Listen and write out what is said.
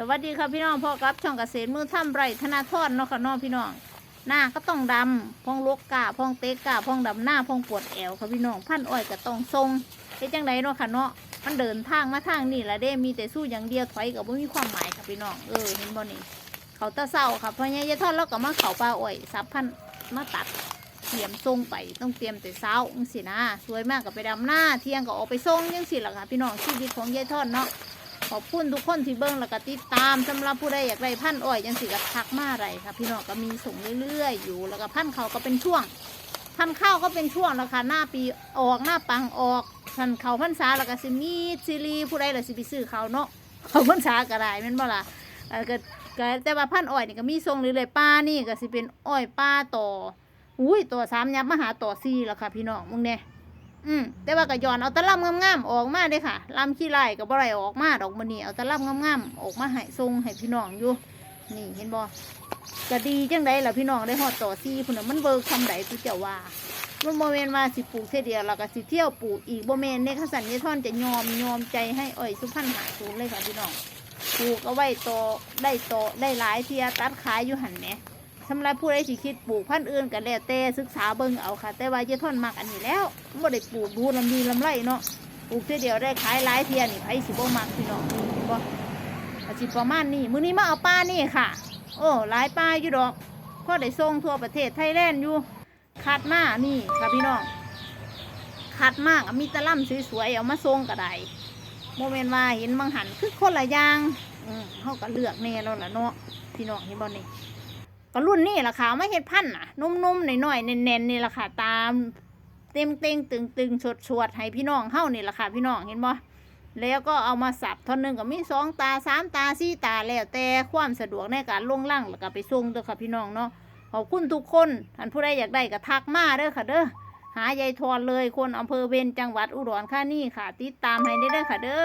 สวัสดีค่ะพี่น้องพ่อกับช่องเกษตรมือทำไรธนาทอดเนาะค่ะน้องพี่น้องหน้าก็ต้องดำพองลกกาพองเตะกาพองดำหน้าพองปวดแอวค่ะพี่น้องพันอ้อยก็ต้องทรงเป็นจังไดเนาะค่ะเนาะมันเดินทางมาทางนี่ละเด้มีแต่สู้อย่างเดียวถอยกับไม่มีความหมายค่ะพี่น้องเออเห็นบ่นี่เขาตะเศร้าค่ะเพราะงี้ยายทอดแล้วก็มาเขาปลาอ้อยสับพันมาตัดเตรียมทรงไปต้องเตรียมแต่เช้างสินะสวยมากกับไปดำหน้าเที่ยงก็ออกไปทรงจังสิล่ะค่ะพี่น้องชีวิตของยายทอดเนาะ ขอบคุณทุกคนที่เบิ้งแล้วก็ติดตามสำหรับผู้ใดอยากได้พันธ์อ้อยยังสิกับทักมาอะไรค่ะ พี่น้องก็มีส่งเรื่อยๆ อยู่แล้วก็พันธ์เขาก็เป็นช่วง พันธ์ข้าวก็เป็นช่วงแล้วค่ะหน้าปีออกหน้าปังออกพันธ์เขาพันษาแล้วก็สิมีซีรีผู้ใดล่ะสิไปซื้อเขาเนาะเขาพันษาก็ได้แม่นบ่ล่ะเก็แต่ว่าพันธ์อ้อยนี่ก็มีทรงเรื่อยๆป้านี่ก็สิเป็นอ้อยป้าต่ออุ้ยต่อสามยับมาหาต่อสี่แล้วค่ะ พี่น้องมึงเนี่ย อืมแต่ว่าก็ย้อนเอาตะล่ำงามๆออกมาเด้ค่ะลำขี้ไล่ก็บ่ไรออกมาดอกมันนี่เอาตะล่ำงามๆออกมาให้ทรงให้พี่น้องอยู่ นี่เห็นบ่ก็ดีจังไดล่ะพี่น้องได้ฮอดต่อซี่พุ่นน่ะมันเบิกคำใดตุเจ้าว่ามันบ่แม่นว่าสิปลูกเท่เดียวแล้วก็สิเที่ยวปลูกอีกบ่แม่นเด้คันสันยท่อนจะยอมยอมใจให้อ้อยสุพรรณหาศูนย์เลยค่ะพี่น้องปลูกเอาไว้โตได้โตได้หลายเที่ยตัดขายอยู่หั่นแหม สำหรับผู้ใดสิคิดปลูกพันธุ์อื่นก็แล้วแต่ศึกษาเบิ่งเอาค่ะ แต่ว่าเจะทนมักอันนี้แล้วบ่ได้ปลูกดูลำดีลำไรเนาะปลูกเทีเดียวได้ขายหลายเทียนี่ไผสิบ่มักพี่น้องนี่เห็นบ่สิประมาณนี้มื้อนี้มาเอาปลานี่ค่ะ โอ้หลายปลาอยู่ดอกพอได้ส่งทั่วประเทศไทยแลนด์อยู่คัดมานี่ค่ะพี่น้องคัดมากมีตะล่ำสวยๆเอามาส่งก็ได้โมเมนว่าเห็นบางหันคือคนละอย่างอืมเฮาก็เลือกแน่แล้วล่ะเนาะพี่น้องเห็นบ่นี่ ก็รุ่นนี่แหละค่ะไม่เห็ดพันธุ์น่ะนุ่มๆหน่อยๆเน้นๆนี่แหละค่ะ ตามเต็มเต็งตึงตึงๆชดชวดๆให้พี่น้องเฮ้านี่แหละค่ะพี่น้องเห็นบ่แล้วก็เอามาสับท่อนหนึ่งก็มีสองตาสามตาสี่ตาแล้วแต่ความสะดวกในการลงล่างแล้วก็ไปส่งเด้อค่ะพี่น้องเนาะขอบคุณทุกคนท่านผู้ใดอยากได้ก็ทักมาเด้อค่ะเด้อหายายทอนเลยคนอำเภอเบญจังหวัดอุดรธานีค่ะ ติดตามให้ได้เด้อค่ะเด้อ